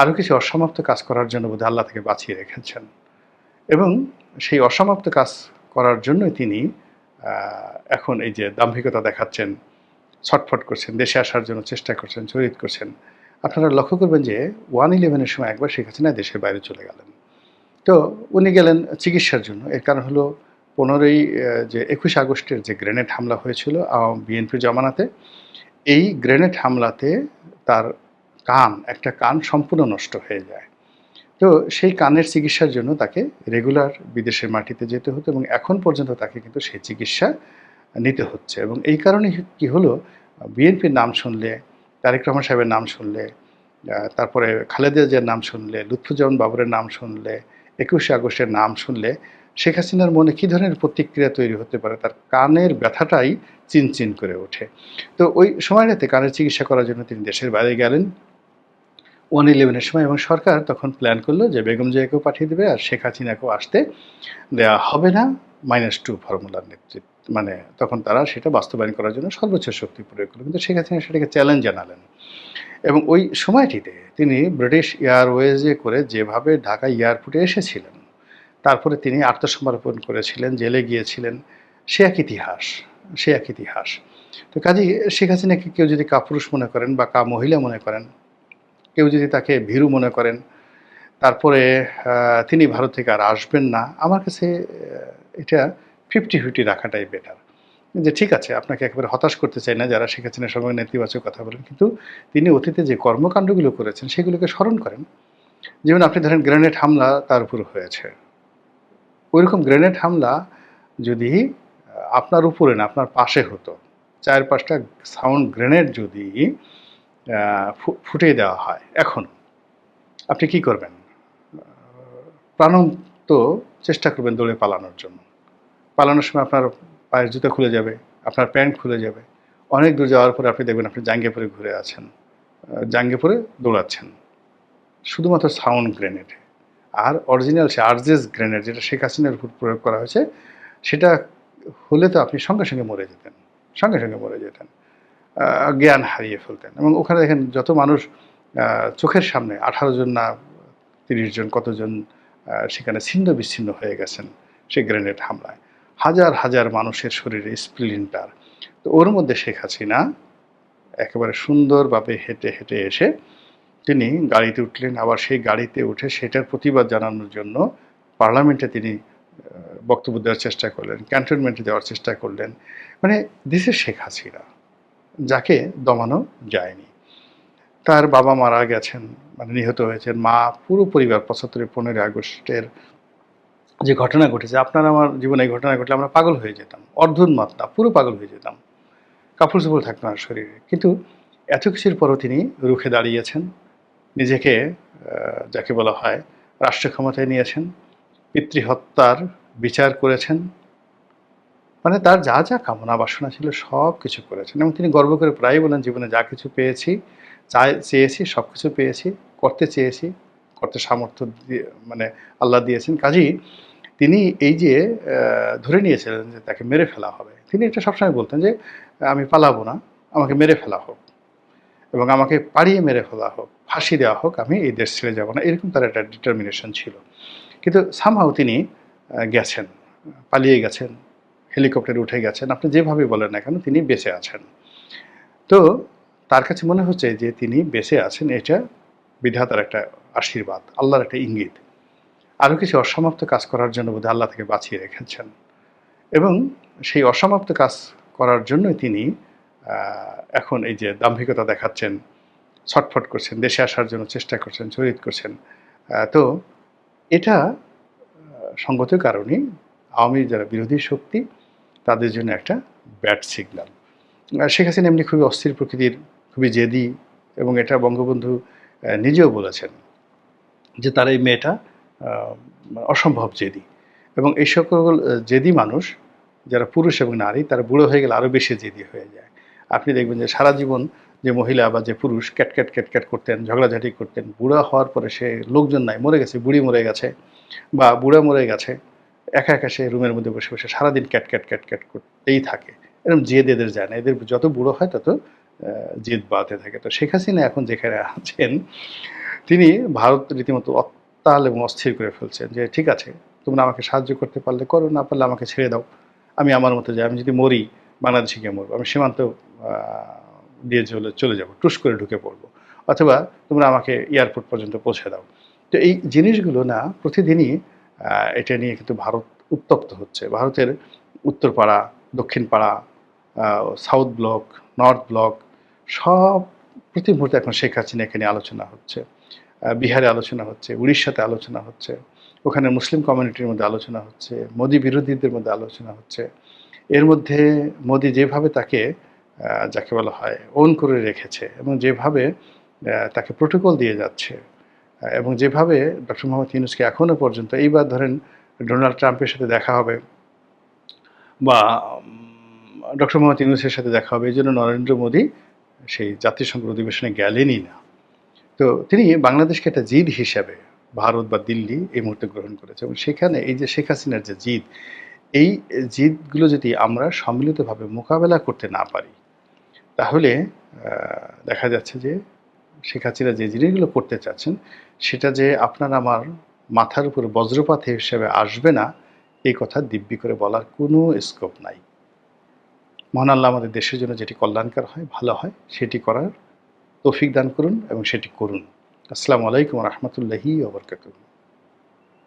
আরও কিছু অসমাপ্ত কাজ করার জন্য বোধহয় আল্লাহ থেকে বাঁচিয়ে রেখেছেন। এবং সেই অসমাপ্ত কাজ করার জন্যই তিনি এখন এই যে দাম্ভিকতা দেখাচ্ছেন, ছটফট করছেন, দেশে আসার জন্য চেষ্টা করছেন, চরিত করছেন। আপনারা লক্ষ্য করবেন যে ওয়ান ইলেভেনের সময় একবার শেখ হাসিনা দেশের বাইরে চলে গেলেন। তো উনি গেলেন চিকিৎসার জন্য। এর কারণ হলো পনেরোই যে একুশ আগস্টের যে গ্রেনেড হামলা হয়েছিল বিএনপি জমানাতে, এই গ্রেনেড হামলাতে তার কান, একটা কান সম্পূর্ণ নষ্ট হয়ে যায়। তো সেই কানের চিকিৎসার জন্য তাকে রেগুলার বিদেশের মাটিতে যেতে হতো এবং এখন পর্যন্ত তাকে কিন্তু সেই চিকিৎসা নিতে হচ্ছে এবং এই কারণে কি হলো, বিএনপির নাম শুনলে, তারেক রহমান সাহেবের নাম শুনলে তারপরে খালেদা জিয়ার নাম শুনলে, লুৎফুজ্জামান বাবরের নাম শুনলে, একুশে আগস্টের নাম শুনলে, শেখ হাসিনার মনে কী ধরনের প্রতিক্রিয়া তৈরি হতে পারে? তার কানের ব্যথাটাই চিনচিন করে ওঠে। তো ওই সময়টাতে কানের চিকিৎসা করার জন্য তিনি দেশের বাইরে গেলেন। ওয়ান ইলেভেনের সময় এবং সরকার তখন প্ল্যান করল যে বেগম জিয়াকেও পাঠিয়ে দেবে আর শেখ হাসিনাকেও আসতে দেওয়া হবে না মাইনাস টু ফর্মুলার নেতৃত্ব মানে তখন তারা সেটা বাস্তবায়ন করার জন্য সর্বোচ্চ শক্তি প্রয়োগ করল। কিন্তু শেখ হাসিনা সেটাকে চ্যালেঞ্জ জানালেন। এবং ওই সময়টিতে তিনি ব্রিটিশ এয়ারওয়েজে করে যেভাবে ঢাকা এয়ারপোর্টে এসেছিলেন, তারপরে তিনি আত্মসমর্পণ করেছিলেন, জেলে গিয়েছিলেন, সে এক ইতিহাস, সে এক ইতিহাস। তো কাজেই শেখ হাসিনাকে কেউ যদি কাপুরুষ মনে করেন বা কা মহিলা মনে করেন কেউ যদি তাকে ভীরু মনে করেন, তারপরে তিনি ভারত থেকে আর আসবেন না, আমার কাছে এটা ফিফটি ফিফটি রাখাটাই বেটার যে ঠিক আছে, আপনাকে একেবারে হতাশ করতে চাই না, যারা শেখ হাসিনার সঙ্গে নেতিবাচক কথা বলেন, কিন্তু তিনি অতীতে যে কর্মকাণ্ডগুলো করেছেন, সেগুলোকে স্মরণ করেন। যেমন আপনি ধরেন গ্রেনেড হামলা তার উপর হয়েছে। ওইরকম গ্রেনেড হামলা যদি আপনার উপরে না, আপনার পাশে হতো চার পাঁচটা সাউন্ড গ্রেনেড যদি ফুটিয়ে দেওয়া হয়। এখন আপনি কি করবেন? প্রাণন্ত চেষ্টা করবেন দৌড়ে পালানোর জন্য। পালানোর সময় আপনার পায়ের জুতো খুলে যাবে, আপনার প্যান্ট খুলে যাবে। অনেক দূর যাওয়ার পরে আপনি দেখবেন আপনি জাঙ্গিপুরে ঘুরে আছেন জাঙ্গিপুরে দৌড়াচ্ছেন। শুধুমাত্র সাউন্ড গ্রেনেড। আর অরিজিনাল সে আর্জেস গ্রেনেড যেটা শেখ হাসিনার উপর প্রয়োগ করা হয়েছে, সেটা হলে তো আপনি সঙ্গে সঙ্গে মরে যেতেন, সঙ্গে সঙ্গে মরে যেতেন। জ্ঞান হারিয়ে ফেলতেন। এবং ওখানে দেখেন যত মানুষ চোখের সামনে আঠারো জন না তিরিশ জন কতজন সেখানে ছিন্ন বিচ্ছিন্ন হয়ে গেছেন সেই গ্রেনেড হামলায়। হাজার হাজার মানুষের শরীরে স্প্লিন্টার তো ওর মধ্যে শেখ হাসিনা একেবারে সুন্দরভাবে হেঁটে হেঁটে এসে তিনি গাড়িতে উঠলেন। আবার সেই গাড়িতে উঠে সেটার প্রতিবাদ জানানোর জন্য পার্লামেন্টে তিনি বক্তব্য দেওয়ার চেষ্টা করলেন, ক্যান্টনমেন্টে দেওয়ার চেষ্টা করলেন। মানে দিস ইজ শেখ হাসিনা। যাকে দমানো যায়নি। তার বাবা মারা গেছেন মানে নিহত হয়েছেন। মা পুরো পরিবার পঁচাত্তরের পনেরোই আগস্টের যে ঘটনা ঘটেছে, আপনার আমার জীবনে এই ঘটনা ঘটলে আমরা পাগল হয়ে যেতাম অর্ধুন্মাত না পুরো পাগল হয়ে যেতাম। কাপড় চোপড় থাকতো না শরীরে। কিন্তু এত কিছুর পরও তিনি রুখে দাঁড়িয়েছেন, নিজেকে যাকে বলা হয় রাষ্ট্র ক্ষমতায় নিয়েছেন, পিতৃহত্যার বিচার করেছেন মানে তার যা যা কামনা বাসনা ছিল সব কিছু করেছেন। এবং তিনি গর্ব করে প্রায়ই বলেন, জীবনে যা কিছু পেয়েছি, চাই, চেয়েছি, সব কিছু পেয়েছি, করতে চেয়েছি, করতে সামর্থ্য দিয়ে মানে আল্লাহ দিয়েছেন। কাজেই তিনি এই যে ধরে নিয়েছিলেন যে তাকে মেরে ফেলা হবে, তিনি এটা সবসময় বলতেন যে, আমি পালাবো না, আমাকে মেরে ফেলা হোক এবং আমাকে পাড়িয়ে মেরে ফেলা হোক, ফাঁসি দেওয়া হোক, আমি এই দেশ ছেড়ে যাব না। এরকম তার একটা ডিটারমিনেশন ছিল। কিন্তু সামহাও তিনি গেছেন, পালিয়ে গেছেন। হেলিকপ্টারে উঠে গেছেন, আপনি যেভাবে বলেন না কেন, তিনি বেঁচে আছেন। তো তার কাছে মনে হচ্ছে যে তিনি বেঁচে আছেন, এটা বিধাতার একটা আশীর্বাদ, আল্লাহর একটা ইঙ্গিত। আরও কিছু অসমাপ্ত কাজ করার জন্য বোধহয় আল্লাহ থেকে বাঁচিয়ে রেখেছেন। এবং সেই অসমাপ্ত কাজ করার জন্যই তিনি এখন এই যে দাম্ভিকতা দেখাচ্ছেন, ছটফট করছেন, দেশে আসার জন্য চেষ্টা করছেন, চরিত করছেন। তো এটা সঙ্গত কারণে আওয়ামী যারা বিরোধী শক্তি, তাদের জন্য একটা ব্যাড সিগন্যাল শেখ হাসিনা এমনি খুবই অস্থির প্রকৃতির, খুবই জেদি এবং এটা বঙ্গবন্ধু নিজেও বলেছেন যে তার এই মেয়েটা অসম্ভব জেদি। এবং এই সকল জেদি মানুষ, যারা পুরুষ এবং নারী, তারা বুড়ো হয়ে গেলে আরও বেশি জেদি হয়ে যায়। আপনি দেখবেন যে সারা জীবন যে মহিলা বা যে পুরুষ ক্যাট ক্যাট ক্যাট ক্যাট করতেন, ঝগড়াঝাটি করতেন, বুড়া হওয়ার পরে সে লোকজন নাই, মরে গেছে, বুড়ি মরে গেছে বা বুড়া মরে গেছে। একা একা সে রুমের মধ্যে বসে বসে সারাদিন ক্যাট ক্যাট ক্যাট ক্যাট করতেই থাকে। এরকম জেদ এদের যায় না। এদের যত বুড়ো হয় তত জেদ বাড়তে থাকে। তো শেখ হাসিনা এখন যেখানে আছেন, তিনি ভারত রীতিমতো অত্তাল এবং অস্থির করে ফেলছেন যে, ঠিক আছে, তোমরা আমাকে সাহায্য করতে পারলে, করো, না পারলে আমাকে ছেড়ে দাও। আমি আমার মতো যাই আমি যদি মরি, বাংলাদেশে গিয়ে মরবো। আমি সীমান্ত দিয়ে চলে চলে যাব, টুস করে ঢুকে পড়ব। অথবা তোমরা আমাকে এয়ারপোর্ট পর্যন্ত পৌঁছে দাও। তো এই জিনিসগুলো না, প্রতিদিনই এটা নিয়ে কিন্তু ভারত উত্তপ্ত হচ্ছে। ভারতের উত্তরপাড়া দক্ষিণ পাড়া সাউথ ব্লক নর্থ ব্লক সব প্রতি মুহূর্তে এখন শেখ হাসিনাকে এখানে আলোচনা হচ্ছে। বিহারে আলোচনা হচ্ছে, উড়িষ্যাতে আলোচনা হচ্ছে, ওখানে মুসলিম কমিউনিটির মধ্যে আলোচনা হচ্ছে, মোদি বিরোধীদের মধ্যে আলোচনা হচ্ছে। এর মধ্যে মোদি যেভাবে তাকে যাকে বলা হয় ওন করে রেখেছে এবং যেভাবে তাকে প্রোটোকল দিয়ে যাচ্ছে এবং যেভাবে ডক্টর মোহাম্মদ ইউনুসকে এখনও পর্যন্ত, এইবার ধরেন ডোনাল্ড ট্রাম্পের সাথে দেখা হবে বা ডক্টর মোহাম্মদ ইউনুসের সাথে দেখা হবে, এই জন্য নরেন্দ্র মোদী সেই জাতিসংঘ অধিবেশনে গেলেনই না। তো তিনি বাংলাদেশকে একটা জিদ হিসাবে ভারত বা দিল্লি এই মুহূর্তে গ্রহণ করেছে এবং সেখানে এই যে শেখ হাসিনার যে জিদ, এই জিদগুলো যদি আমরা সম্মিলিতভাবে মোকাবেলা করতে না পারি, তাহলে দেখা যাচ্ছে যে হাসিনা যে জিনিসগুলো করতে চাচ্ছেন, সেটা যে আপনার আমার মাথার উপর বজ্রপাত হিসেবে আসবে না, এই কথা দিব্যি করে বলার কোনো স্কোপ নাই। মহান আল্লাহ আমাদের দেশের জন্য যেটি কল্যাণকার হয়, ভালো হয়, সেটি করার তৌফিক দান করুন এবং সেটি করুন। আসসালামু আলাইকুম রহমতুল্লাহি ওবরকাতুহ